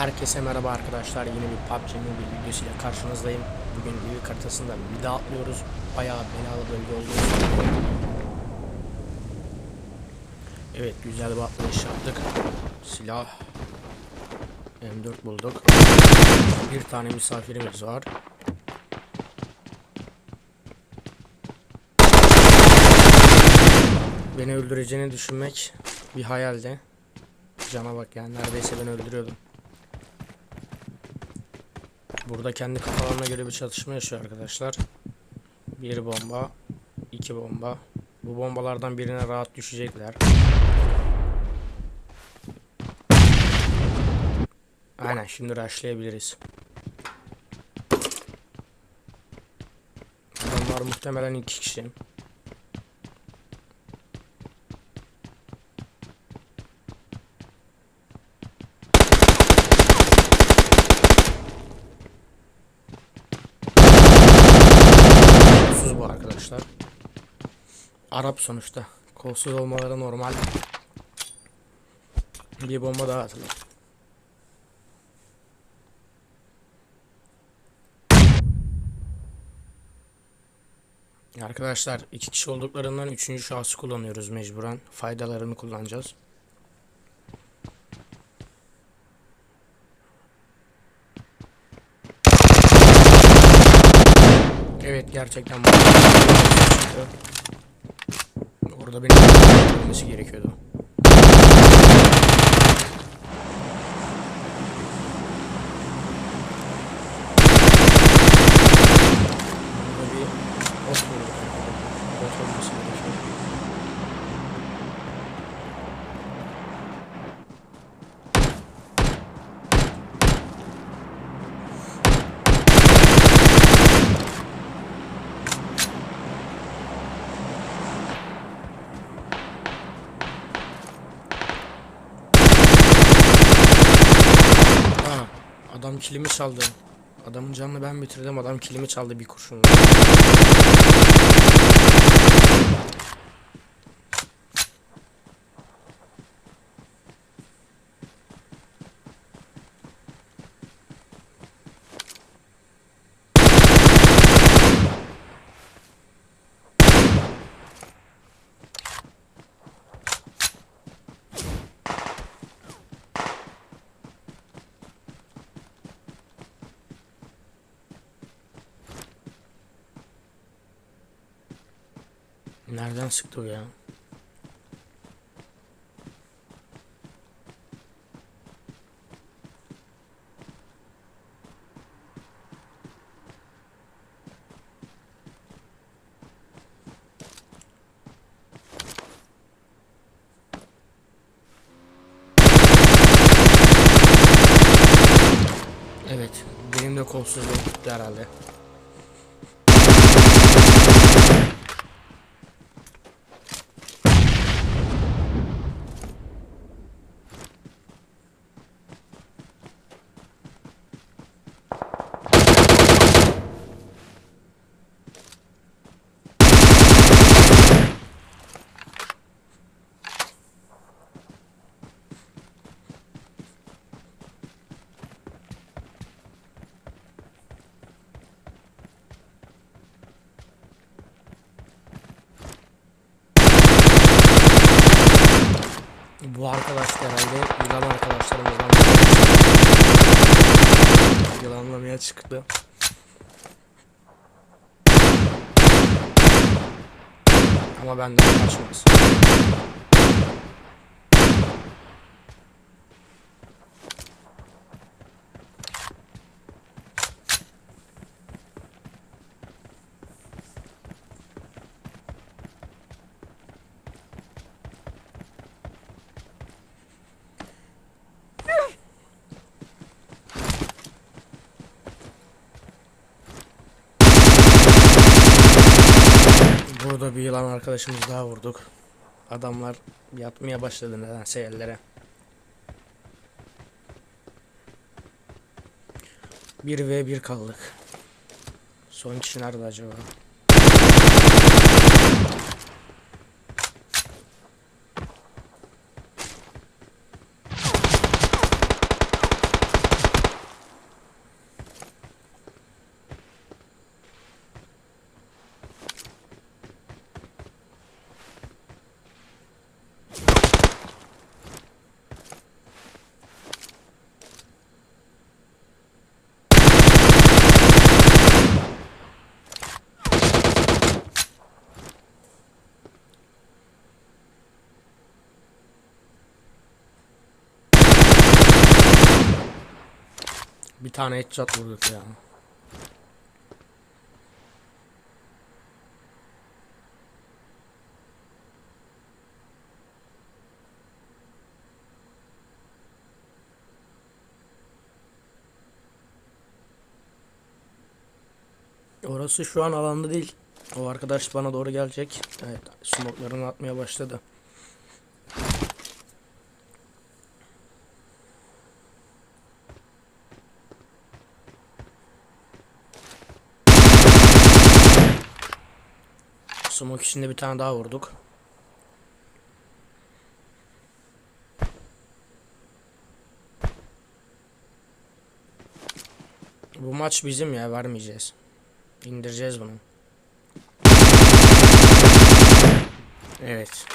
Herkese merhaba arkadaşlar. Yeni bir PUBG Mobile videosuyla karşınızdayım. Bugün büyük haritasında bir daha atlıyoruz. Bayağı belalı bölge söylüyorum. Evet güzel bir atlayış yaptık. Silah M4 bulduk. Bir tane misafirimiz var. Beni öldüreceğini düşünmek bir hayaldi. Cana bak yani neredeyse beni öldürüyordum. Burada kendi kafalarına göre bir çatışma yaşıyor arkadaşlar. Bir bomba, iki bomba. Bu bombalardan birine rahat düşecekler. Aynen şimdi rushlayabiliriz. Adamlar muhtemelen iki kişi. Kolsuz bu arkadaşlar. Arap sonuçta. Kolsuz olmaları normal. Bir bomba daha atılır. Arkadaşlar iki kişi olduklarından üçüncü şahsı kullanıyoruz mecburen. Faydalarını kullanacağız. Evet gerçekten. Orada benim ölmesi gerekiyordu. Burada bir bot bulduk. Bot olması gerekiyor. Ha, adam kilimi çaldı. Adamın canını ben bitirdim. Adam kilimi çaldı bir kurşunla. Nereden sıktı ya? Evet, benim de kolsuzluğum gitti herhalde. Bu arkadaş da herhalde yılan arkadaşlarımızdan. Yılanlamaya çıktı. Ama benden kaçmaz. Burada bir yılan arkadaşımız daha vurduk. Adamlar yatmaya başladı nedense yerlere. Bir ve bir kaldık. Son kişi nerede acaba? Bir tane headshot vurduk ya. Orası şu an alanda değil. O arkadaş bana doğru gelecek. Evet, smoke'larını atmaya başladı. Smoke içinde bir tane daha vurduk. Bu maç bizim ya vermeyeceğiz. İndireceğiz bunu. Evet.